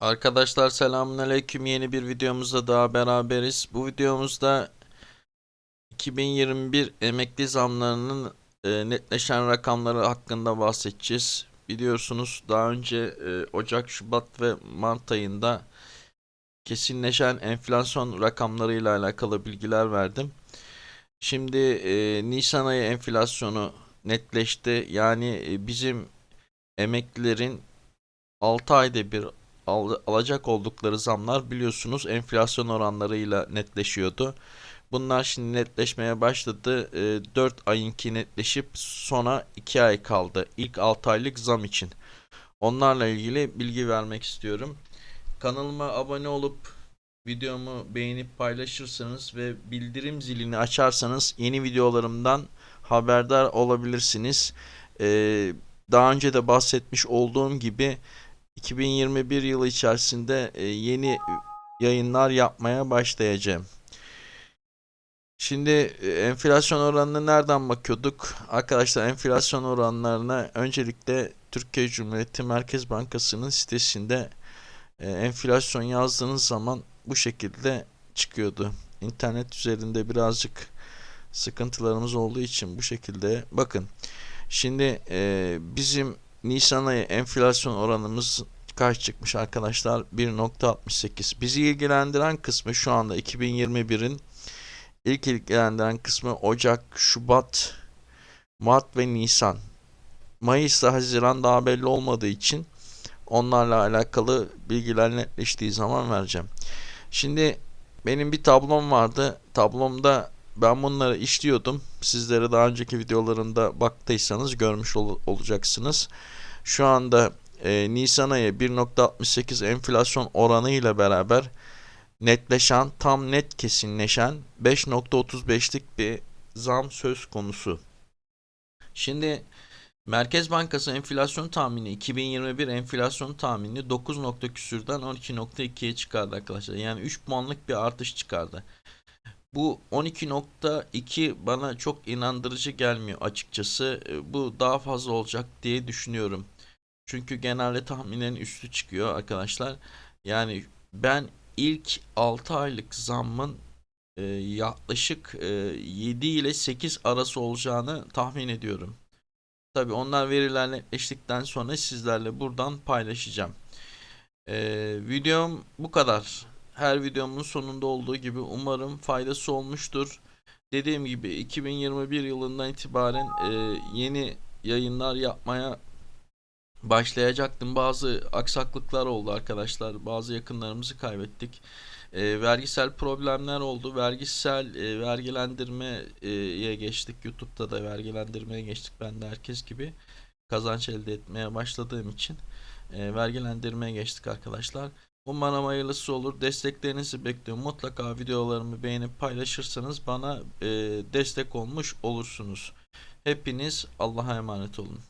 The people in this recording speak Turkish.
Arkadaşlar selamünaleyküm. Yeni bir videomuzda daha beraberiz. Bu videomuzda 2021 emekli zamlarının e, netleşen rakamları hakkında bahsedeceğiz. Biliyorsunuz daha önce e, Ocak, Şubat ve Mart ayında kesinleşen enflasyon rakamlarıyla alakalı bilgiler verdim. Şimdi e, Nisan ayı enflasyonu netleşti. Yani e, bizim emeklilerin 6 ayda bir al- alacak oldukları zamlar biliyorsunuz enflasyon oranlarıyla netleşiyordu. Bunlar şimdi netleşmeye başladı. E, 4 ayınki netleşip sona 2 ay kaldı. İlk 6 aylık zam için. Onlarla ilgili bilgi vermek istiyorum. Kanalıma abone olup videomu beğenip paylaşırsanız ve bildirim zilini açarsanız yeni videolarımdan haberdar olabilirsiniz. Ee, daha önce de bahsetmiş olduğum gibi 2021 yılı içerisinde e, yeni yayınlar yapmaya başlayacağım. Şimdi e, enflasyon oranına nereden bakıyorduk? Arkadaşlar enflasyon oranlarına öncelikle Türkiye Cumhuriyeti Merkez Bankası'nın sitesinde e, enflasyon yazdığınız zaman bu şekilde çıkıyordu. İnternet üzerinde birazcık sıkıntılarımız olduğu için bu şekilde bakın. Şimdi bizim Nisan ayı enflasyon oranımız kaç çıkmış arkadaşlar? 1.68. Bizi ilgilendiren kısmı şu anda 2021'in ilk ilgilendiren kısmı Ocak, Şubat, Mart ve Nisan. Mayıs'ta Haziran daha belli olmadığı için onlarla alakalı bilgiler netleştiği zaman vereceğim. Şimdi benim bir tablom vardı. Tablomda ben bunları işliyordum. Sizlere daha önceki videolarımda baktıysanız görmüş ol- olacaksınız. Şu anda e, Nisan ayı 1.68 enflasyon oranı ile beraber netleşen, tam net kesinleşen 5.35'lik bir zam söz konusu. Şimdi Merkez Bankası enflasyon tahmini 2021 enflasyon tahmini 9 nokta küsürden 12.2'ye çıkardı arkadaşlar. Yani 3 puanlık bir artış çıkardı. Bu 12.2 bana çok inandırıcı gelmiyor açıkçası. E, Bu daha fazla olacak diye düşünüyorum. Çünkü genelde tahminin üstü çıkıyor arkadaşlar. Yani ben ilk 6 aylık zammın e, yaklaşık e, 7 ile 8 arası olacağını tahmin ediyorum. Tabi onlar veriler netleştikten sonra sizlerle buradan paylaşacağım. Ee, videom bu kadar. Her videomun sonunda olduğu gibi umarım faydası olmuştur. Dediğim gibi 2021 yılından itibaren e, yeni yayınlar yapmaya başlayacaktım. Bazı aksaklıklar oldu arkadaşlar. Bazı yakınlarımızı kaybettik. E, vergisel problemler oldu. Vergisel e, vergilendirmeye geçtik. YouTube'da da vergilendirmeye geçtik. Ben de herkes gibi kazanç elde etmeye başladığım için e, vergilendirmeye geçtik arkadaşlar. Umarım hayırlısı olur. Desteklerinizi bekliyorum. Mutlaka videolarımı beğenip paylaşırsanız bana e, destek olmuş olursunuz. Hepiniz Allah'a emanet olun.